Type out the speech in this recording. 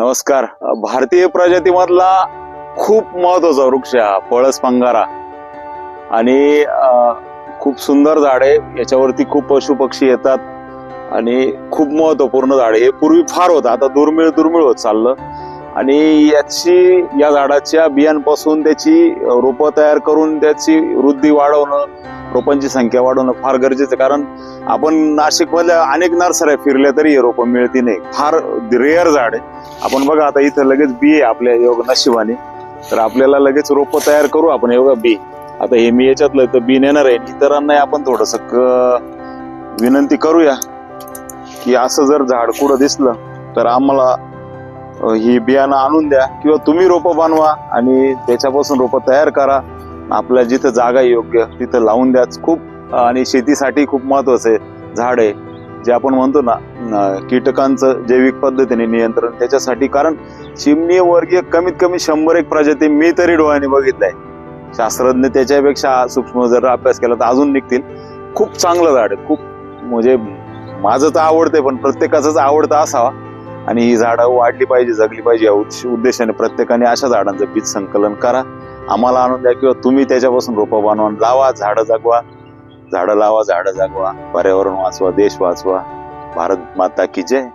नमस्कार. भारतीय प्रजातीमधला खूप महत्त्वाचा वृक्ष हा पळस पंगारा आणि खूप सुंदर झाड आहे. याच्यावरती खूप पशु पक्षी येतात. आणि खूप महत्त्वपूर्ण झाड आहे. हे पूर्वी फार होतं आता दुर्मिळ दुर्मिळ होत चाललं. आणि याची या झाडाच्या बियांपासून त्याची रोपं तयार करून त्याची वृद्धी वाढवणं रोपांची संख्या वाढवणं फार गरजेचं कारण आपण नाशिकमधल्या अनेक नर्सऱ्या फिरल्या तरी हे रोपं मिळती नाही फार रेअर झाड आहे आपण बघा आता इथं लगेच बी आहे आपल्या योग नशिबाने. तर आपल्याला लगेच रोपं तयार करू आपण योगा बी. आता हे मी याच्यातलं तर बी नेणार आहे. इतरांनाही आपण थोडस विनंती करूया की असं जर झाड कुठं दिसलं तर आम्हाला ही बियाणं आणून द्या किंवा तुम्ही रोपं बनवा आणि त्याच्यापासून रोपं तयार करा. आपल्या जिथं जागा आहे योग्य तिथं लावून द्या. खूप आणि शेतीसाठी खूप महत्वाचं आहे झाड आहे. जे आपण म्हणतो ना कीटकांचं जैविक पद्धतीने नियंत्रण त्याच्यासाठी. कारण चिमणी वर्गीय कमीत कमी शंभर एक प्रजाती मी तरी डोळ्याने बघितलंय. शास्त्रज्ञ त्याच्यापेक्षा सूक्ष्म जर अभ्यास केला तर अजून निघतील. खूप चांगलं झाड आहे. खूप म्हणजे माझं तर आवडतंय पण प्रत्येकाचंच आवडतं असावा. आणि ही झाडं वाढली पाहिजे जगली पाहिजे या उद्देशाने प्रत्येकाने अशा झाडांचं बीज संकलन करा. आम्हाला आणून द्या किंवा तुम्ही त्याच्यापासून रोपं बनवा. लावा झाडं जगवा. झाडं लावा झाडं जगवा. पर्यावरण वाचवा देश वाचवा. भारत माता की जय.